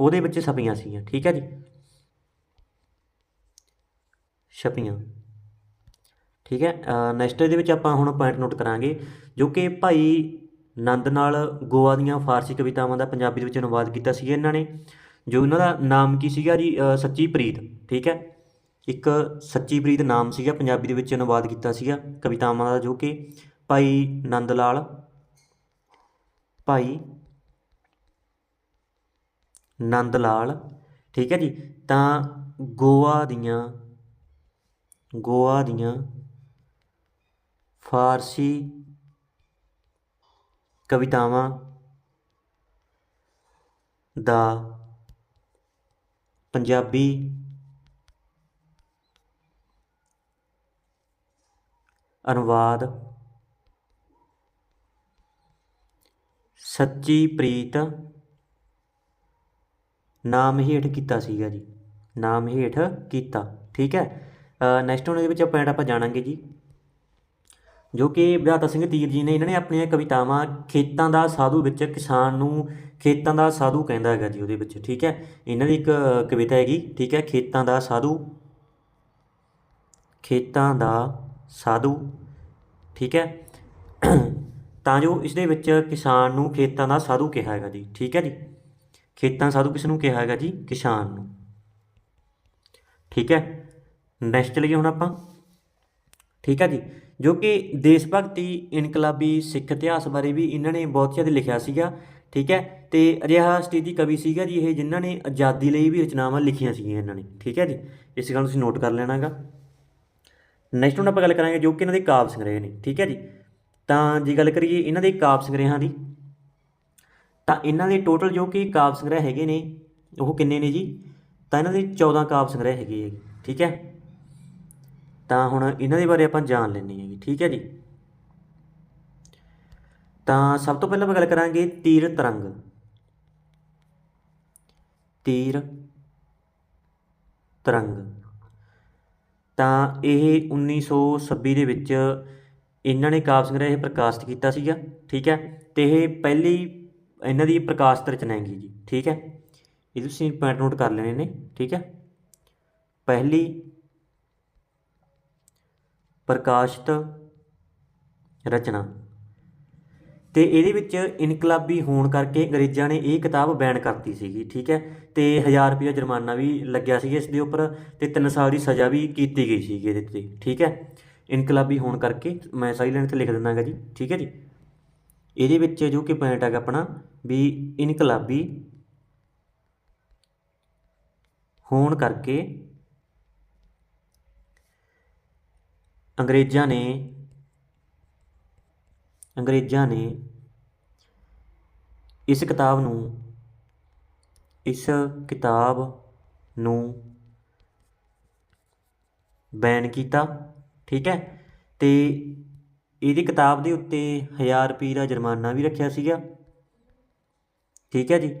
ਉਹਦੇ ਵਿੱਚ ਛਪੀਆਂ ਸੀਗੀਆਂ, ਠੀਕ ਹੈ ਜੀ? ਛਪੀਆਂ ਠੀਕ ਹੈ? ਨੈਕਸਟ ਇਹਦੇ ਵਿੱਚ ਆਪਾਂ ਹੁਣ ਪੁਆਇੰਟ ਨੋਟ ਕਰਾਂਗੇ ਜੋ ਕਿ ਭਾਈ ਨੰਦ ਨਾਲ ਗੋਆ ਦੀਆਂ ਫਾਰਸੀ ਕਵਿਤਾਵਾਂ ਦਾ ਪੰਜਾਬੀ ਦੇ ਵਿੱਚ ਅਨੁਵਾਦ ਕੀਤਾ ਸੀ ਇਹਨਾਂ ਨੇ ਜੋ ਇਹਨਾਂ ਦਾ ਨਾਮ ਕੀ ਸੀਗਾ ਜੀ? ਅ, ਸੱਚੀ ਪ੍ਰੀਤ ਠੀਕ ਹੈ? ਇੱਕ ਸੱਚੀ ਪ੍ਰੀਤ ਨਾਮ ਸੀਗਾ ਪੰਜਾਬੀ ਦੇ ਵਿੱਚ ਅਨੁਵਾਦ ਕੀਤਾ ਸੀਗਾ ਕਵਿਤਾਵਾਂ ਦਾ ਜੋ ਕਿ ਭਾਈ ਨੰਦ ਲਾਲ ਭਾਈ ਨੰਦ ਲਾਲ ਠੀਕ ਹੈ ਜੀ? ਤਾਂ ਗੋਆ ਦੀਆਂ ਗੋਆ ਦੀਆਂ ਫਾਰਸੀ ਕਵਿਤਾਵਾਂ ਦਾ ਪੰਜਾਬੀ ਅਨੁਵਾਦ ਸੱਚੀ ਪ੍ਰੀਤ ਨਾਮ ਹੇਠ ਕੀਤਾ ਸੀਗਾ ਜੀ, ਨਾਮ ਹੇਠ ਕੀਤਾ, ਠੀਕ ਹੈ? ਨੈਕਸਟ ਹੁਣ ਇਹਦੇ ਵਿੱਚ ਪੁਆਇੰਟ ਆਪਾਂ ਜਾਣਾਂਗੇ ਜੀ ਜੋ ਕਿ ਬਦਾਤਾ ਸਿੰਘ ਤੀਰ ਜੀ ਨੇ, ਇਹਨਾਂ ਨੇ ਆਪਣੀਆਂ ਕਵਿਤਾਵਾਂ ਖੇਤਾਂ ਦਾ ਸਾਧੂ ਵਿੱਚ ਕਿਸਾਨ ਨੂੰ ਖੇਤਾਂ ਦਾ ਸਾਧੂ ਕਹਿੰਦਾ ਹੈਗਾ ਜੀ ਉਹਦੇ ਵਿੱਚ, ਠੀਕ ਹੈ? ਇਹਨਾਂ ਦੀ ਇੱਕ ਕਵਿਤਾ ਹੈਗੀ, ਠੀਕ ਹੈ? ਖੇਤਾਂ ਦਾ ਸਾਧੂ। ਖੇਤਾਂ ਦਾ ਸਾਧੂ, ਠੀਕ ਹੈ? ਤਾਂ ਜੋ ਇਸ ਦੇ ਵਿੱਚ ਕਿਸਾਨ ਨੂੰ ਖੇਤਾਂ ਦਾ ਸਾਧੂ ਕਿਹਾ ਹੈਗਾ ਜੀ, ਠੀਕ ਹੈ ਜੀ? ਖੇਤਾਂ ਸਾਧੂ ਕਿਸ ਨੂੰ ਕਿਹਾ ਹੈਗਾ ਜੀ? ਕਿਸਾਨ ਨੂੰ, ਠੀਕ ਹੈ? ਨੈਕਸਟ ਚਲੀਏ ਹੁਣ ਆਪਾਂ। ਠੀਕ ਹੈ ਜੀ, ਜੋ ਕਿ ਦੇਸ਼ ਭਗਤੀ, ਇਨਕਲਾਬੀ, ਸਿੱਖ ਇਤਿਹਾਸ ਬਾਰੇ ਵੀ ਇਹਨਾਂ ਨੇ ਬਹੁਤ ਜ਼ਿਆਦਾ ਲਿਖਿਆ ਸੀਗਾ, ਠੀਕ ਹੈ, ਤੇ ਅਜਿਹਾ ਸਟੇਜੀ ਕਵੀ ਸੀਗਾ ਜੀ ਇਹ, ਜਿਨ੍ਹਾਂ ਨੇ ਆਜ਼ਾਦੀ ਲਈ ਵੀ ਰਚਨਾਵਾਂ ਲਿਖੀਆਂ ਸੀਗੀਆਂ ਇਹਨਾਂ ਨੇ, ਠੀਕ ਹੈ ਜੀ, ਇਸ ਗੱਲ ਨੂੰ ਤੁਸੀਂ ਨੋਟ ਕਰ ਲੈਣਾਗਾ। ਨੈਕਸਟ ਹੁਣ ਆਪਾਂ ਗੱਲ ਕਰਾਂਗੇ ਜੋ ਕਿ ਇਹਨਾਂ ਦੇ ਕਾਵਿ ਸੰਗ੍ਰਹਿ ਨੇ, ਠੀਕ ਹੈ ਜੀ, ਤਾਂ ਜੇ ਗੱਲ ਕਰੀਏ ਇਹਨਾਂ ਦੇ ਕਾਵਿ ਸੰਗ੍ਰਹਿਾਂ ਦੀ, ਤਾਂ ਇਹਨਾਂ ਦੇ ਟੋਟਲ ਜੋ ਕਿ ਕਾਵਿ ਸੰਗ੍ਰਹਿ ਹੈਗੇ ਨੇ, ਉਹ ਕਿੰਨੇ ਨੇ ਜੀ, ਤਾਂ ਇਹਨਾਂ ਦੇ 14 ਕਾਵਿ ਸੰਗ੍ਰਹਿ ਹੈਗੇ ਹੈ ਠੀਕ ਹੈ। ਤਾਂ ਹੁਣ ਇਹਨਾਂ ਦੇ ਬਾਰੇ ਆਪਾਂ ਜਾਣ ਲੈਣੀ ਹੈਗੀ ਠੀਕ ਹੈ ਜੀ। ਤਾਂ ਸਭ ਤੋਂ ਪਹਿਲਾਂ ਆਪਾਂ ਗੱਲ ਕਰਾਂਗੇ ਤੀਰ ਤਰੰਗ। ਤੀਰ ਤਰੰਗ। ਤਾਂ ਇਹ 1926 ਦੇ ਵਿੱਚ ਇਹਨਾਂ ਨੇ ਕਾਵਿ ਸੰਗ੍ਰਹਿ ਇਹ ਪ੍ਰਕਾਸ਼ਿਤ ਕੀਤਾ ਸੀਗਾ, ਠੀਕ ਹੈ। ਤੇ ਇਹ ਪਹਿਲੀ ਇਹਨਾਂ ਦੀ ਪ੍ਰਕਾਸ਼ਿਤ ਰਚਨਾ ਹੈਗੀ ਜੀ, ਠੀਕ ਹੈ। ਇਹ ਤੁਸੀਂ ਪੁਆਇੰਟ ਨੋਟ ਕਰ ਲੈਣੇ ਨੇ, ਠੀਕ ਹੈ। ਪਹਿਲੀ ਪ੍ਰਕਾਸ਼ਿਤ ਰਚਨਾ। ਤੇ ਇਹਦੇ ਵਿੱਚ ਇਨਕਲਾਬੀ ਹੋਣ ਕਰਕੇ ਅੰਗਰੇਜ਼ਾਂ ਨੇ ਇਹ ਕਿਤਾਬ ਬੈਨ ਕਰਤੀ ਸੀਗੀ, ਠੀਕ ਹੈ? ਤੇ 1000 ਰੁਪਏ ਜੁਰਮਾਨਾ ਵੀ ਲੱਗਿਆ ਸੀ ਇਸ ਦੇ ਉੱਪਰ ਤੇ 3 ਸਾਲ ਦੀ ਸਜ਼ਾ ਵੀ ਕੀਤੀ ਗਈ ਸੀਗੀ ਇਹਦੇ ਤੇ, ਠੀਕ ਹੈ? ਇਨਕਲਾਬੀ ਹੋਣ ਕਰਕੇ ਮੈਂ ਸਾਰੀ ਲਾਈਨ ਤੇ ਲਿਖ ਦਿੰਦਾਗਾ ਜੀ, ਠੀਕ ਹੈ ਜੀ? ਇਹਦੇ ਵਿੱਚ ਜੋ ਕਿ ਪੁਆਇੰਟ ਹੈਗਾ ਆਪਣਾ ਵੀ ਇਨਕਲਾਬੀ ਹੋਣ ਕਰਕੇ ਅੰਗਰੇਜ਼ਾਂ ਨੇ ਅੰਗਰੇਜ਼ਾਂ ਨੇ ਇਸ ਕਿਤਾਬ ਨੂੰ, ਇਸ ਕਿਤਾਬ ਨੂੰ ਬੈਨ ਕੀਤਾ, ਠੀਕ ਹੈ? ਤੇ ਇਹਦੀ ਕਿਤਾਬ ਦੇ ਉੱਤੇ 1000 ਰੁਪਏ ਦਾ ਜੁਰਮਾਨਾ ਵੀ ਰੱਖਿਆ ਸੀਗਾ। ਠੀਕ ਹੈ ਜੀ?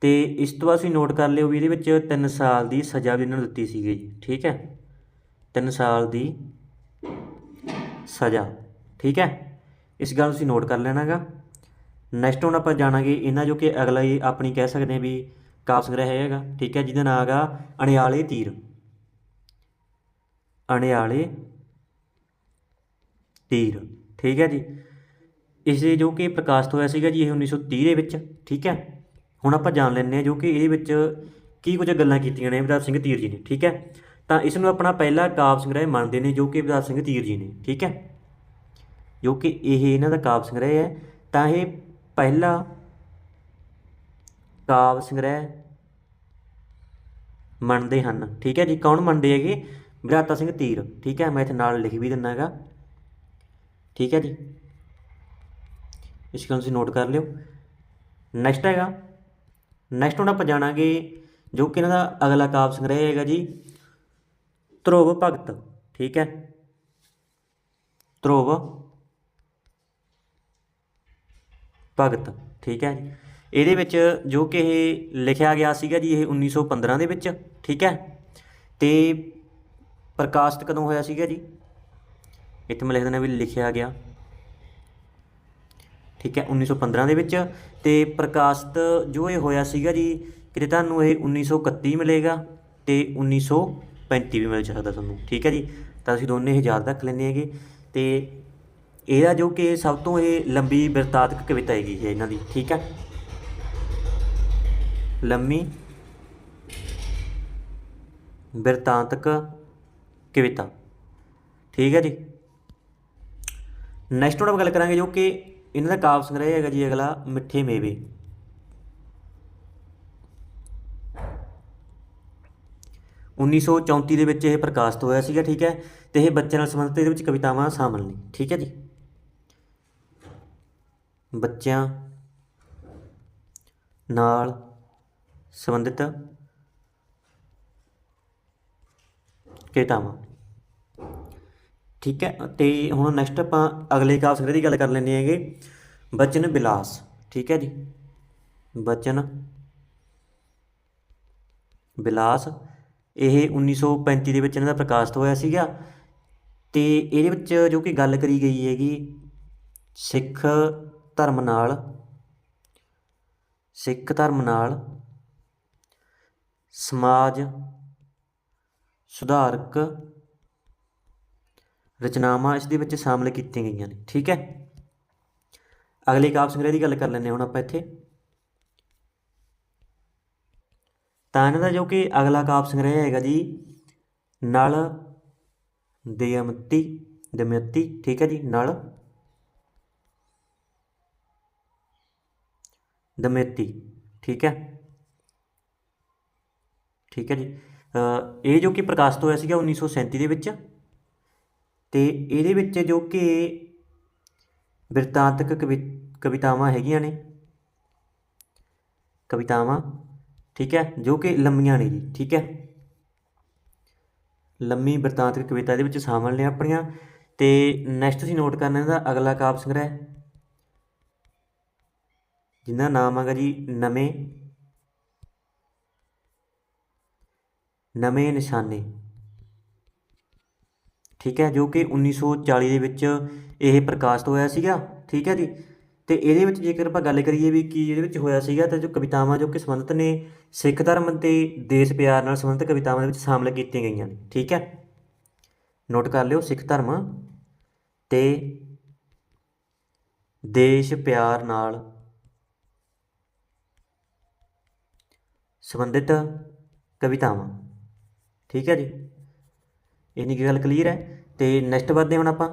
ਤੇ ਇਸ ਤੋਂ ਬਾਅਦ ਤੁਸੀਂ ਨੋਟ ਕਰ ਲਿਓ ਵੀ ਇਹਦੇ ਵਿੱਚ 3 ਸਾਲ ਦੀ ਸਜ਼ਾ ਵੀ ਇਹਨਾਂ ਨੂੰ ਦਿੱਤੀ ਸੀਗੀ ਜੀ, ਠੀਕ ਹੈ? 3 ਸਾਲ ਦੀ ਸਜ਼ਾ, ਠੀਕ ਹੈ? ਇਸ ਗੱਲ ਤੁਸੀਂ ਨੋਟ ਕਰ ਲੈਣਾਗਾ। ਨੈਕਸਟ ਹੁਣ ਆਪਾਂ ਜਾਣਾਂਗੇ ਇਹਨਾਂ ਜੋ ਕਿ ਅਗਲਾ ਹੀ ਆਪਣੀ ਕਹਿ ਸਕਦੇ ਹਾਂ ਵੀ ਕਾਵਿ ਸੰਗ੍ਰਹਿ ਹੈਗਾ, ਠੀਕ ਹੈ? ਜਿਹਦਾ ਨਾਮ ਹੈਗਾ ਅਣਿਆਲੇ ਤੀਰ। ਅਣਿਆਲੇ ਤੀਰ, ਠੀਕ ਹੈ ਜੀ? ਇਸ ਦੇ ਜੋ ਕਿ ਪ੍ਰਕਾਸ਼ਿਤ ਹੋਇਆ ਸੀਗਾ ਜੀ ਇਹ 1930 ਦੇ ਵਿੱਚ, ਠੀਕ ਹੈ? ਹੁਣ ਆਪਾਂ ਜਾਣ ਲੈਂਦੇ ਹਾਂ ਜੋ ਕਿ ਇਹਦੇ ਵਿੱਚ ਕੀ ਕੁਝ ਗੱਲਾਂ ਕੀਤੀਆਂ ਨੇ ਵਿਦਾਤ ਸਿੰਘ ਤੀਰ ਜੀ ਨੇ, ਠੀਕ ਹੈ? ਤਾਂ ਇਸ ਨੂੰ ਆਪਣਾ ਪਹਿਲਾ ਕਾਵਿ ਸੰਗ੍ਰਹਿ ਮੰਨਦੇ ਨੇ ਜੋ ਕਿ ਵਿਦਾਤ ਸਿੰਘ ਤੀਰ ਜੀ ਨੇ, ਠੀਕ ਹੈ? ਜੋ ਕਿ ਇਹ ਇਹਨਾਂ ਦਾ ਕਾਵਿ ਸੰਗ੍ਰਹਿ ਹੈ, ਤਾਂ ਇਹ ਪਹਿਲਾ ਕਾਵਿ ਸੰਗ੍ਰਹਿ ਮੰਨਦੇ ਹਨ, ਠੀਕ ਹੈ ਜੀ? ਕੌਣ ਮੰਨਦੇ ਹੈਗੇ? ਵਿਰਾਤਾ ਸਿੰਘ ਤੀਰ, ਠੀਕ ਹੈ? ਮੈਂ ਇੱਥੇ ਨਾਲ ਲਿਖ ਵੀ ਦਿੰਨਾ ਹੈਗਾ, ਠੀਕ ਹੈ ਜੀ? ਇਸ ਗੱਲ ਤੁਸੀਂ ਨੋਟ ਕਰ ਲਿਓ। ਨੈਕਸਟ ਹੈਗਾ। ਨੈਕਸਟ ਹੁਣ ਆਪਾਂ ਜਾਣਾਂਗੇ ਜੋ ਕਿ ਇਹਨਾਂ ਦਾ ਅਗਲਾ ਕਾਵਿ ਸੰਗ੍ਰਹਿ ਹੈਗਾ ਜੀ। ਧਰੁਵ ਭਗਤ, ਠੀਕ ਹੈ? ਧਰੁਵ ਭਗਤ, ਠੀਕ ਹੈ ਜੀ। ਇਹਦੇ ਵਿੱਚ ਜੋ ਕਿ ਇਹ ਲਿਖਿਆ ਗਿਆ ਸੀਗਾ ਜੀ, ਇਹ 1915 ਦੇ ਵਿੱਚ, ਠੀਕ ਹੈ? ਤੇ ਪ੍ਰਕਾਸ਼ਿਤ ਕਦੋਂ ਹੋਇਆ ਸੀਗਾ ਜੀ? ਇੱਥੇ ਮੈਂ ਲਿਖ ਦਿੰਦਾ ਵੀ ਲਿਖਿਆ ਗਿਆ। ਠੀਕ ਹੈ 1915 ਦੇ ਵਿੱਚ ਤੇ ਪ੍ਰਕਾਸ਼ਿਤ ਜੋ ਇਹ ਹੋਇਆ ਸੀਗਾ ਜੀ, ਕਿਤੇ ਤੁਹਾਨੂੰ ਇਹ 1931 ਮਿਲੇਗਾ ਤੇ 1935 ਵੀ ਮਿਲ ਸਕਦਾ ਤੁਹਾਨੂੰ, ਠੀਕ ਹੈ ਜੀ? ਤਾਂ ਅਸੀਂ ਦੋਨੇ ਇਹ ਯਾਦ ਰੱਖ ਲੈਂਦੇ ਹੈਗੇ ਤੇ ਇਹਦਾ ਜੋ ਕਿ ਸਭ ਤੋਂ ਇਹ ਲੰਬੀ ਬਿਰਤਾਂਤਕ ਕਵਿਤਾ ਹੈਗੀ ਹੈ ਇਹਨਾਂ ਦੀ, ਠੀਕ ਹੈ? ਲੰਮੀ ਬਿਰਤਾਂਤਕ ਕਵਿਤਾ, ਠੀਕ ਹੈ ਜੀ? ਨੈਕਸਟ ਹੁਣ ਆਪਾਂ ਗੱਲ ਕਰਾਂਗੇ ਜੋ ਕਿ ਇਹਨਾਂ ਦਾ ਕਾਵਿ ਸੰਗ੍ਰਹਿ ਹੈਗਾ ਜੀ, ਅਗਲਾ ਮਿੱਠੇ ਮੇਵੇ। ਉੱਨੀ ਸੌ ਚੌਂਤੀ ਦੇ ਵਿੱਚ ਇਹ ਪ੍ਰਕਾਸ਼ਿਤ ਹੋਇਆ ਸੀਗਾ, ਠੀਕ ਹੈ? ਤੇ ਇਹ ਬੱਚਿਆਂ ਨਾਲ ਸੰਬੰਧਿਤ ਇਹਦੇ ਵਿੱਚ ਕਵਿਤਾਵਾਂ ਸ਼ਾਮਲ ਨੇ, ਠੀਕ ਹੈ ਜੀ? ਬੱਚਿਆਂ ਨਾਲ ਸੰਬੰਧਿਤ ਕਵਿਤਾਵਾਂ, ਠੀਕ ਹੈ? ਤੇ ਹੁਣ ਨੈਕਸਟ ਆਪਾਂ ਅਗਲੇ ਕਾਵਿ ਸੰਗ੍ਰਹਿ ਦੀ ਗੱਲ ਕਰ ਲੈਂਦੇ ਹੈਗੇ, ਬਚਨ ਵਿਲਾਸ ਠੀਕ ਹੈ ਜੀ? ਬਚਨ ਵਿਲਾਸ ਇਹ 1935 ਦੇ ਵਿੱਚ ਇਹਨਾਂ ਦਾ ਪ੍ਰਕਾਸ਼ਿਤ ਹੋਇਆ ਸੀਗਾ ਤੇ ਇਹਦੇ ਵਿੱਚ ਜੋ ਕਿ ਗੱਲ ਕਰੀ ਗਈ ਹੈਗੀ ਸਿੱਖ ਧਰਮ ਨਾਲ, ਸਿੱਖ ਧਰਮ ਨਾਲ ਸਮਾਜ ਸੁਧਾਰਕ ਰਚਨਾਵਾਂ ਇਸ ਦੇ ਵਿੱਚ ਸ਼ਾਮਲ ਕੀਤੀਆਂ ਗਈਆਂ ਨੇ, ਠੀਕ ਹੈ? ਅਗਲੇ ਕਾਵਿ ਸੰਗ੍ਰਹਿ ਦੀ ਗੱਲ ਕਰ ਲੈਂਦੇ ਹਾਂ ਹੁਣ ਆਪਾਂ ਇੱਥੇ। ਤਾਂ ਇਹਨਾਂ ਦਾ ਜੋ ਕਿ ਅਗਲਾ ਕਾਵਿ ਸੰਗ੍ਰਹਿ ਹੈਗਾ ਜੀ, ਨਲ ਦਮਯੰਤੀ ਦਮਯੰਤੀ, ਠੀਕ ਹੈ ਜੀ, ਨਲ, ਦਮਯੰਤੀ, ਠੀਕ ਹੈ। ਠੀਕ ਹੈ ਜੀ। ਇਹ ਜੋ ਕਿ ਪ੍ਰਕਾਸ਼ਿਤ ਹੋਇਆ ਸੀਗਾ 1937 ਦੇ ਵਿੱਚ ਤੇ ਇਹਦੇ ਵਿੱਚ ਜੋ ਕਿ ਬਿਰਤਾਂਤਕ ਕਵਿ, ਕਵਿਤਾਵਾਂ ਹੈਗੀਆਂ ਨੇ। ਕਵਿਤਾਵਾਂ ਠੀਕ ਹੈ, ਜੋ ਕਿ ਲੰਮੀਆਂ ਨੇ ਜੀ, ਠੀਕ ਹੈ। ਲੰਮੀ ਬਿਰਤਾਂਤਕ ਕਵਿਤਾ ਇਹਦੇ ਵਿੱਚ ਸ਼ਾਮਲ ਨੇ ਆਪਣੀਆਂ। ਤੇ ਨੈਕਸਟ ਤੁਸੀਂ ਨੋਟ ਕਰਨਾ ਇਹਦਾ ਅਗਲਾ ਕਾਵਿ ਸੰਗ੍ਰਹਿ। ਜਿਹਦਾ ਨਾਮ ਹੈਗਾ ਜੀ, ਨਵੇਂ। ਨਵੇਂ ਨਿਸ਼ਾਨੇ। ਠੀਕ ਹੈ, ਜੋ ਕਿ 1940 ਦੇ ਵਿੱਚ ਇਹ ਪ੍ਰਕਾਸ਼ਿਤ ਹੋਇਆ ਸੀਗਾ, ਠੀਕ ਹੈ ਜੀ। ਤੇ ਇਹਦੇ ਵਿੱਚ ਜੇਕਰ ਆਪਾਂ ਗੱਲ ਕਰੀਏ ਵੀ ਕੀ ਇਹਦੇ ਵਿੱਚ ਹੋਇਆ ਸੀਗਾ, ਤਾਂ ਜੋ ਕਵਿਤਾਵਾਂ ਜੋ ਕਿ ਸੰਬੰਧਿਤ ਨੇ, ਸਿੱਖ ਧਰਮ ਤੇ ਦੇਸ਼ ਪਿਆਰ ਨਾਲ ਸੰਬੰਧਿਤ ਕਵਿਤਾਵਾਂ ਦੇ ਵਿੱਚ ਸ਼ਾਮਲ ਕੀਤੀਆਂ ਗਈਆਂ ਨੇ, ਠੀਕ ਹੈ? ਨੋਟ ਕਰ ਲਿਓ, ਸਿੱਖ ਧਰਮ ਤੇ ਦੇਸ਼ ਪਿਆਰ ਨਾਲ ਸੰਬੰਧਿਤ ਕਵਿਤਾਵਾਂ, ਠੀਕ ਹੈ ਜੀ? ਇੰਨੀ ਕੁ ਗੱਲ ਕਲੀਅਰ ਹੈ? ਤੇ ਨੈਕਸਟ ਵਧਦੇ ਹੁਣ ਆਪਾਂ।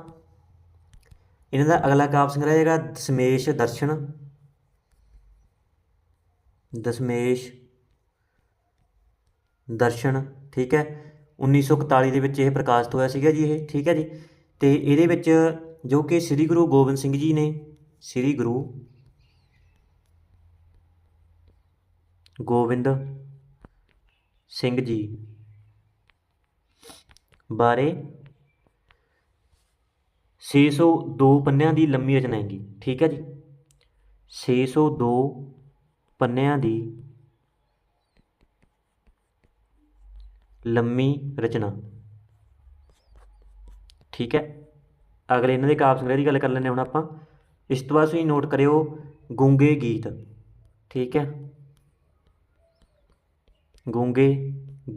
ਇਹਨਾਂ ਦਾ ਅਗਲਾ ਕਾਵਿ ਸੰਗ੍ਰਹਿ ਹੈਗਾ ਦਸ਼ਮੇਸ਼ ਦਰਸ਼ਨ। ਦਸ਼ਮੇਸ਼ ਦਰਸ਼ਨ, ਠੀਕ ਹੈ? 1941 ਦੇ ਵਿੱਚ ਇਹ ਪ੍ਰਕਾਸ਼ਿਤ ਹੋਇਆ ਸੀਗਾ ਜੀ ਇਹ, ਠੀਕ ਹੈ ਜੀ? ਤੇ ਇਹਦੇ ਵਿੱਚ ਜੋ ਕਿ ਸ੍ਰੀ ਗੁਰੂ ਗੋਬਿੰਦ ਸਿੰਘ ਜੀ ਨੇ, ਸ੍ਰੀ ਗੁਰੂ ਗੋਬਿੰਦ ਸਿੰਘ ਜੀ ਬਾਰੇ 602 ਪੰਨਿਆਂ ਦੀ ਲੰਮੀ ਰਚਨਾ ਹੈਗੀ ਠੀਕ ਹੈ ਜੀ? 602 ਪੰਨਿਆਂ ਦੀ ਲੰਮੀ ਰਚਨਾ, ਠੀਕ ਹੈ? ਅਗਲੇ ਇਹਨਾਂ ਦੇ ਕਾਵਿ ਸੰਗ੍ਰਹਿ ਦੀ ਗੱਲ ਕਰ ਲੈਂਦੇ ਹੁਣ ਆਪਾਂ। ਇਸ ਤੋਂ ਬਾਅਦ ਤੁਸੀਂ ਨੋਟ ਕਰਿਓ ਗੂੰਗੇ ਗੀਤ, ਠੀਕ ਹੈ? ਗੂੰਗੇ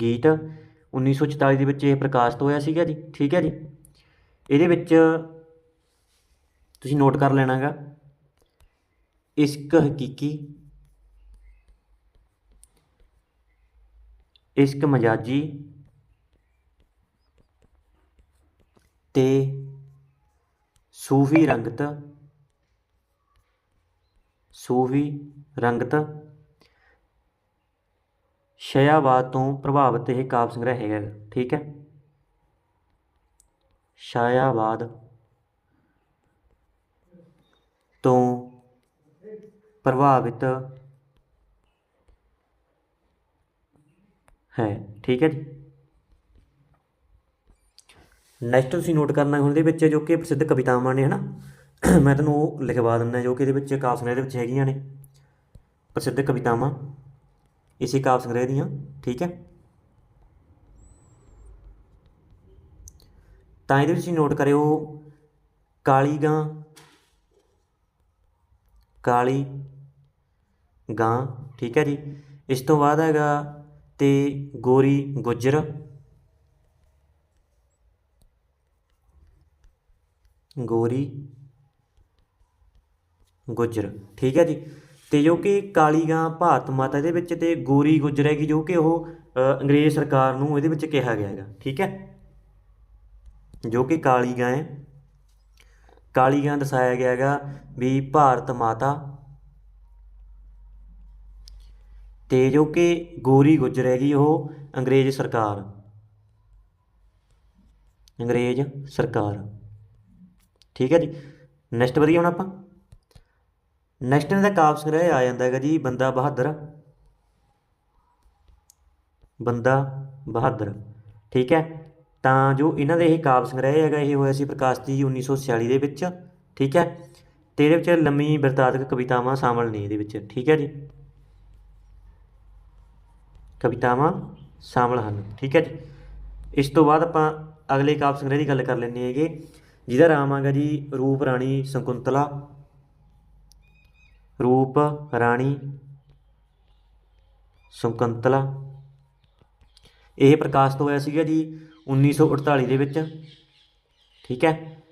ਗੀਤ 1944 ਦੇ ਵਿੱਚ ਇਹ ਪ੍ਰਕਾਸ਼ਿਤ ਹੋਇਆ ਸੀਗਾ ਜੀ, ਠੀਕ ਹੈ ਜੀ? ਇਹਦੇ ਵਿੱਚ ਤੁਸੀਂ ਨੋਟ ਕਰ ਲੈਣਾਗਾ। ਇਸ਼ਕ ਹਕੀਕੀ, ਇਸ਼ਕ ਮਜਾਜੀ ਤੇ ਸੂਫੀ ਰੰਗਤ ਸੂਫੀ ਰੰਗਤ ਸ਼ਯਾਵਾਦ ਤੋਂ ਪ੍ਰਭਾਵਿਤ ਇਹ ਕਾਵਿ ਸੰਗ੍ਰਹਿ ਹੈਗਾ ਠੀਕ ਹੈ? ਸ਼ਾਇਆਵਾਦ ਤੋਂ ਪ੍ਰਭਾਵਿਤ ਹੈ। ਠੀਕ ਹੈ ਜੀ। ਨੈਕਸਟ ਤੁਸੀਂ ਨੋਟ ਕਰਨਾ ਹੁਣ ਇਹਦੇ ਵਿੱਚ ਜੋ ਕਿ ਪ੍ਰਸਿੱਧ ਕਵਿਤਾਵਾਂ ਨੇ, ਹਨਾ? ਮੈਂ ਤੁਹਾਨੂੰ ਉਹ ਲਿਖਵਾ ਦਿੰਦਾ ਜੋ ਕਿ ਇਹਦੇ ਵਿੱਚ ਕਾਵਿ ਸੰਗ੍ਰਹਿ ਦੇ ਵਿੱਚ ਹੈਗੀਆਂ ਨੇ। ਪ੍ਰਸਿੱਧ ਕਵਿਤਾਵਾਂ ਇਸੇ ਕਾਵਿ ਸੰਗ੍ਰਹਿ ਦੀਆਂ, ਠੀਕ ਹੈ? ਤਾਂ ਇਹਦੇ ਵਿੱਚ ਨੋਟ ਕਰਿਓ ਕਾਲੀ ਗਾਂ ਕਾਲੀ ਗਾਂ, ਠੀਕ ਹੈ ਜੀ। ਇਸ ਤੋਂ ਬਾਅਦ ਹੈਗਾ ਤੇ ਗੋਰੀ ਗੁੱਜਰ। ਗੋਰੀ ਗੁੱਜਰ, ਠੀਕ ਹੈ ਜੀ। ਤੇ ਜੋ ਕਿ ਕਾਲੀ ਗਾਂ ਭਾਰਤ ਮਾਤਾ ਦੇ ਵਿੱਚ ਤੇ ਗੋਰੀ ਗੁੱਜਰ ਹੈਗੀ, ਜੋ ਕਿ ਉਹ ਅੰਗਰੇਜ਼ ਸਰਕਾਰ ਨੂੰ ਇਹਦੇ ਵਿੱਚ ਕਿਹਾ ਗਿਆ ਹੈਗਾ, ਠੀਕ ਹੈ। ਜੋ ਕਿ ਕਾਲੀ ਗਾਂ ਹੈ। ਕਾਲੀਆਂ ਗਾਂ ਦਰਸਾਇਆ ਗਿਆ ਹੈਗਾ ਵੀ ਭਾਰਤ ਮਾਤਾ ਤੇ ਜੋ ਕਿ ਗੋਰੀ ਗੁੱਜਰ ਹੈਗੀ ਉਹ ਅੰਗਰੇਜ਼ ਸਰਕਾਰ। ਅੰਗਰੇਜ਼ ਸਰਕਾਰ। ਠੀਕ ਹੈ ਜੀ। ਨੈਕਸਟ ਵਧੀਆ ਹੁਣ ਆਪਾਂ। ਨੈਕਸਟ ਇਹਦਾ ਕਾਵਿ ਸੰਗ੍ਰਹਿ ਆ ਜਾਂਦਾ ਹੈਗਾ ਜੀ, ਬੰਦਾ ਬਹਾਦਰ। ਬੰਦਾ ਬਹਾਦਰ। ਠੀਕ ਹੈ। ਤਾਂ ਜੋ ਇਹਨਾਂ ਦੇ ਇਹ ਕਾਵਿ ਸੰਗ੍ਰਹਿ ਹੈਗਾ, ਇਹ ਹੋਇਆ ਸੀ ਪ੍ਰਕਾਸ਼ਿਤ ਜੀ 1946 ਦੇ ਵਿੱਚ, ਠੀਕ ਹੈ? ਤੇ ਇਹਦੇ ਵਿੱਚ ਲੰਮੀ ਬਿਰਤਾਂਤਕ ਕਵਿਤਾਵਾਂ ਸ਼ਾਮਲ ਨੇ ਇਹਦੇ ਵਿੱਚ, ਠੀਕ ਹੈ ਜੀ? ਕਵਿਤਾਵਾਂ ਸ਼ਾਮਲ ਹਨ, ਠੀਕ ਹੈ ਜੀ? ਇਸ ਤੋਂ ਬਾਅਦ ਆਪਾਂ ਅਗਲੇ ਕਾਵਿ ਸੰਗ੍ਰਹਿ ਦੀ ਗੱਲ ਕਰ ਲੈਂਦੇ ਹੈਗੇ, ਜਿਹਦਾ ਨਾਮ ਹੈਗਾ ਜੀ ਰੂਪ ਰਾਣੀ ਸੰਕੁੰਤਲਾ। ਰੂਪ ਰਾਣੀ ਸ਼ਕੁੰਤਲਾ। ਇਹ ਪ੍ਰਕਾਸ਼ਿਤ ਹੋਇਆ ਸੀਗਾ ਜੀ 1948 ਦੇ ਵਿੱਚ। ਠੀਕ ਹੈ?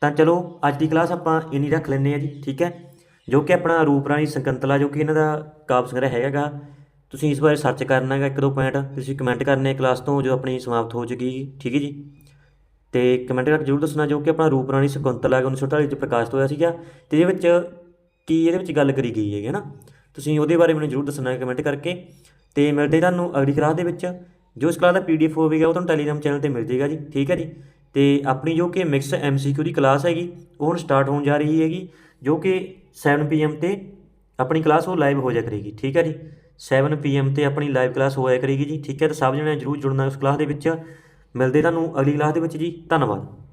ਤਾਂ ਚਲੋ, ਅੱਜ ਦੀ ਕਲਾਸ ਆਪਾਂ ਇੰਨੀ ਰੱਖ ਲੈਂਦੇ ਆ ਜੀ, ਠੀਕ ਹੈ? ਜੋ ਕਿ ਆਪਣਾ ਰੂਪ ਰਾਣੀ ਸ਼ਕੁੰਤਲਾ, ਜੋ ਕਿ ਇਹਨਾਂ ਦਾ ਕਾਵਿ ਸੰਗ੍ਰਹਿ ਹੈਗਾਗਾ, ਤੁਸੀਂ ਇਸ ਬਾਰੇ ਸਰਚ ਕਰਨਾ ਹੈਗਾ ਇੱਕ ਦੋ ਪੁਆਇੰਟ ਤੁਸੀਂ ਕਮੈਂਟ ਕਰਨੇ ਕਲਾਸ ਤੋਂ ਜੋ ਆਪਣੀ ਸਮਾਪਤ ਹੋ ਚੁੱਕੀ ਠੀਕ ਹੈ ਜੀ? ਤੇ ਕਮੈਂਟ ਕਰਕੇ ਜ਼ਰੂਰ ਦੱਸਣਾ ਜੋ ਕਿ ਆਪਣਾ ਰੂਪ ਰਾਣੀ ਸ਼ਕੁੰਤਲਾ ਹੈਗਾ 1948 ਚ ਪ੍ਰਕਾਸ਼ਿਤ ਹੋਇਆ ਸੀਗਾ, ਤੇ ਇਹਦੇ ਵਿੱਚ ਕੀ ਇਹਦੇ ਵਿੱਚ ਗੱਲ ਕਰੀ ਗਈ ਹੈਗੀ ਹੈ ਨਾ? ਤੁਸੀਂ ਉਹਦੇ ਬਾਰੇ ਮੈਨੂੰ ਜ਼ਰੂਰ ਦੱਸਣਾ ਕਮੈਂਟ ਕਰਕੇ, ਤੇ ਮਿਲਦੇ ਤੁਹਾਨੂੰ ਅਗਲੀ ਕਲਾਸ ਦੇ ਵਿੱਚ। ਜੋ ਇਸ ਕਲਾਸ ਦਾ ਪੀਡੀਐਫ ਹੋਵੇਗਾ, ਉਹ ਤੁਹਾਨੂੰ ਟੈਲੀਗ੍ਰਾਮ ਚੈਨਲ ਤੇ ਮਿਲ ਜਾਏਗਾ ਜੀ, ਠੀਕ ਹੈ ਜੀ? ਤੇ ਆਪਣੀ ਜੋ ਕਿ ਮਿਕਸ ਐਮਸੀਕਿਊ ਦੀ ਕਲਾਸ ਹੈਗੀ, ਉਹ ਹੁਣ ਸਟਾਰਟ ਹੋਣ ਜਾ ਰਹੀ ਹੈਗੀ, ਜੋ ਕਿ 7 ਪੀਐਮ ਤੇ ਆਪਣੀ ਕਲਾਸ ਉਹ ਲਾਈਵ ਹੋ ਜਾ ਕਰੇਗੀ, ਠੀਕ ਹੈ ਜੀ? 7 ਪੀਐਮ ਤੇ ਆਪਣੀ ਲਾਈਵ ਕਲਾਸ ਹੋਇਆ ਕਰੇਗੀ ਜੀ, ਠੀਕ ਹੈ? ਤਾਂ ਸਭ ਜਣੇ ਜਰੂਰ ਜੁੜਨਾ ਉਸ ਕਲਾਸ ਦੇ ਵਿੱਚ। ਮਿਲਦੇ ਤੁਹਾਨੂੰ ਅਗਲੀ ਕਲਾਸ ਦੇ ਵਿੱਚ ਜੀ, ਧੰਨਵਾਦ।